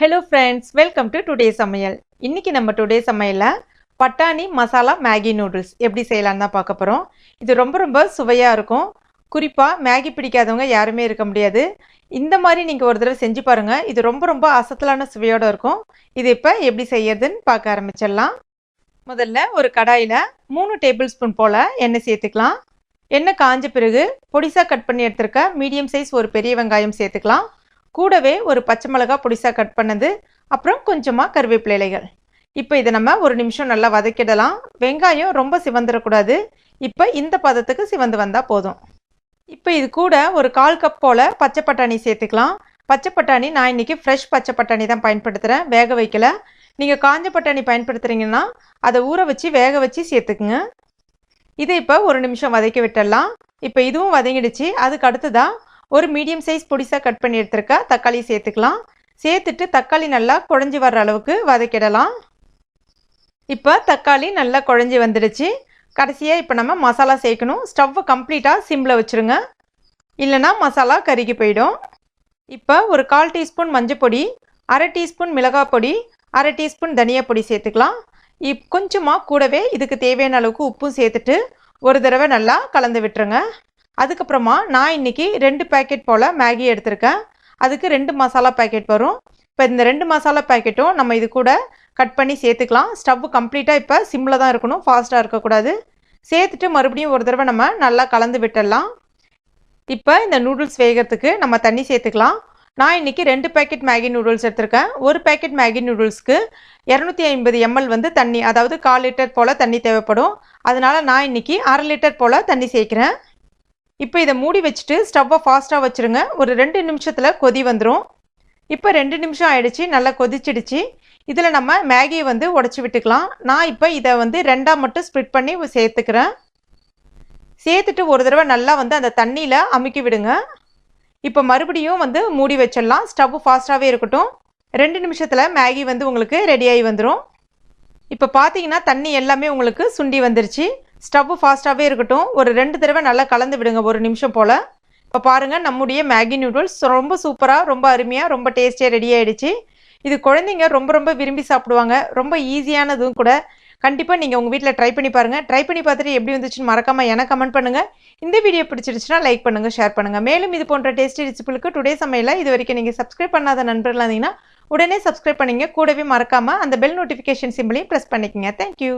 Hello friends welcome to today சமையல். இன்றைக்கி நம்ம டுடே சமையலில் பட்டாணி மசாலா மேகி நூடுல்ஸ் எப்படி செய்யலான்னு தான் பார்க்க போகிறோம் இது ரொம்ப ரொம்ப சுவையாக இருக்கும். குறிப்பாக மேகி பிடிக்காதவங்க யாருமே இருக்க முடியாது. இந்த மாதிரி நீங்கள் ஒரு தடவை செஞ்சு பாருங்கள் இது ரொம்ப ரொம்ப அசத்தலான சுவையோடு இருக்கும். இது இப்போ எப்படி செய்யறதுன்னு பார்க்க ஆரம்பிச்சிடலாம். முதல்ல ஒரு கடாயில் மூணு டேபிள் ஸ்பூன் போல் எண்ணெய் சேர்த்துக்கலாம். எண்ணெய் காஞ்ச பிறகு பொடிசாக கட் பண்ணி எடுத்துருக்க மீடியம் சைஸ் ஒரு பெரிய வெங்காயம் சேர்த்துக்கலாம். கூடவே ஒரு பச்சை மிளகா பொடிசாக கட் பண்ணது அப்புறம் கொஞ்சமாக கருவேப்பிலை இலைகள். இப்போ இதை நம்ம ஒரு நிமிஷம் நல்லா வதக்கிடலாம். வெங்காயம் ரொம்ப சிவந்துடக்கூடாது இப்போ இந்த பதத்துக்கு சிவந்து வந்தால் போதும். இப்போ இது கூட ஒரு கால் கப் போல் பச்சை பட்டாணி சேர்த்துக்கலாம். பச்சை பட்டாணி நான் இன்றைக்கி ஃப்ரெஷ் பச்சை பட்டாணி தான் பயன்படுத்துகிறேன் வேக வைக்கல. நீங்கள் காஞ்ச பட்டாணி பயன்படுத்துகிறீங்கன்னா அதை ஊற வச்சு வேக வச்சு சேர்த்துக்குங்க. இதை இப்போ ஒரு நிமிஷம் வதக்கி விட்டுடலாம். இப்போ இதுவும் வதங்கிடுச்சு. அதுக்கு அடுத்ததாக ஒரு மீடியம் சைஸ் பொடிசாக கட் பண்ணி எடுத்துருக்கா? தக்காளி சேர்த்துக்கலாம். சேர்த்துட்டு தக்காளி நல்லா குழஞ்சி வர்ற அளவுக்கு வதக்கிடலாம். இப்போ தக்காளி நல்லா குழஞ்சி வந்துடுச்சு. கடைசியாக இப்போ நம்ம மசாலா சேர்க்கணும். ஸ்டவ்வை கம்ப்ளீட்டாக சிம்மில் வச்சுருங்க. இல்லைனா மசாலா கருகி போயிடும். இப்போ ஒரு கால் டீஸ்பூன் மஞ்சள் பொடி அரை டீஸ்பூன் மிளகாய் பொடி அரை டீஸ்பூன் தனியா பொடி சேர்த்துக்கலாம். இப் கொஞ்சமாக கூடவே இதுக்கு தேவையான அளவுக்கு உப்பும் சேர்த்துட்டு ஒரு தடவை நல்லா கலந்து விட்டுருங்க. அதுக்கப்புறமா நான் இன்றைக்கி ரெண்டு பேக்கெட் போல் மேகி எடுத்திருக்கேன். அதுக்கு ரெண்டு மசாலா பேக்கெட் வரும். இப்போ இந்த ரெண்டு மசாலா பேக்கெட்டும் நம்ம இது கூட கட் பண்ணி சேர்த்துக்கலாம். ஸ்டவ் கம்ப்ளீட்டாக இப்போ சிம்மில் தான் இருக்கணும். ஃபாஸ்ட்டாக இருக்கக்கூடாது. சேர்த்துட்டு மறுபடியும் ஒரு தடவை நம்ம நல்லா கலந்து விட்டுடலாம். இப்போ இந்த நூடுல்ஸ் வேகிறதுக்கு நம்ம தண்ணி சேர்த்துக்கலாம். நான் இன்றைக்கி ரெண்டு பேக்கெட் மேகி நூடுல்ஸ் எடுத்திருக்கேன். ஒரு பேக்கெட் மேகி நூடுல்ஸ்க்கு இரநூத்தி ஐம்பது எம்எல் வந்து தண்ணி அதாவது கால் லிட்டர் போல் தண்ணி தேவைப்படும். அதனால் நான் இன்றைக்கி அரை லிட்டர் போல் தண்ணி சேர்க்குறேன். இப்போ இதை மூடி வச்சுட்டு ஸ்டவ்வை ஃபாஸ்ட்டாக வச்சுருங்க. ஒரு ரெண்டு நிமிஷத்தில் கொதி வந்துடும் இப்போ ரெண்டு நிமிஷம் ஆயிடுச்சு நல்லா கொதிச்சிடுச்சு. இதில் நம்ம மேகியை வந்து உடச்சி விட்டுக்கலாம். நான் இப்போ இதை வந்து ரெண்டாக மட்டும் ஸ்ப்ளிட் பண்ணி சேர்த்துக்கிறேன். சேர்த்துட்டு ஒரு தடவை நல்லா வந்து அந்த தண்ணியில் அமுக்கி விடுங்க. இப்போ மறுபடியும் வந்து மூடி வச்சிடலாம். ஸ்டவ் ஃபாஸ்ட்டாகவே இருக்கட்டும். ரெண்டு நிமிஷத்தில் மேகி வந்து உங்களுக்கு ரெடியாகி வந்துடும் இப்போ பார்த்தீங்கன்னா தண்ணி எல்லாமே உங்களுக்கு சுண்டி வந்துருச்சு. ஸ்டவ்வு ஃபாஸ்ட்டாகவே இருக்கட்டும். ஒரு ரெண்டு தடவை நல்லா கலந்து விடுங்க ஒரு நிமிஷம் போல். இப்போ பாருங்கள் நம்முடைய மேகி நூடுல்ஸ் ரொம்ப சூப்பராக ரொம்ப அருமையாக ரொம்ப டேஸ்டியாக ரெடி ஆகிடுச்சு இது குழந்தைங்க ரொம்ப ரொம்ப விரும்பி சாப்பிடுவாங்க. ரொம்ப ஈஸியானதும் கூட. கண்டிப்பாக நீங்கள் உங்கள் வீட்டில் ட்ரை பண்ணி பாருங்கள் ட்ரை பண்ணி பார்த்துட்டு எப்படி வந்துச்சுன்னு மறக்காமல் எனக்கு கமெண்ட் பண்ணுங்கள் இந்த வீடியோ பிடிச்சிருச்சுன்னா லைக் பண்ணுங்கள் ஷேர் பண்ணுங்கள் மேலும் இது போன்ற டேஸ்டி ரெசிபிளுக்கு டுடே சமையலில் இது வரைக்கும் நீங்கள் சப்ஸ்கிரைப் பண்ணாத நண்பர்களாக இருந்தீங்கன்னா உடனே சப்ஸ்கிரைப் பண்ணிங்க. கூடவே மறக்காமல் அந்த பெல் நோட்டிஃபிகேஷன் சிம்பிளையும் ப்ரெஸ் பண்ணிக்கோங்க. Thank you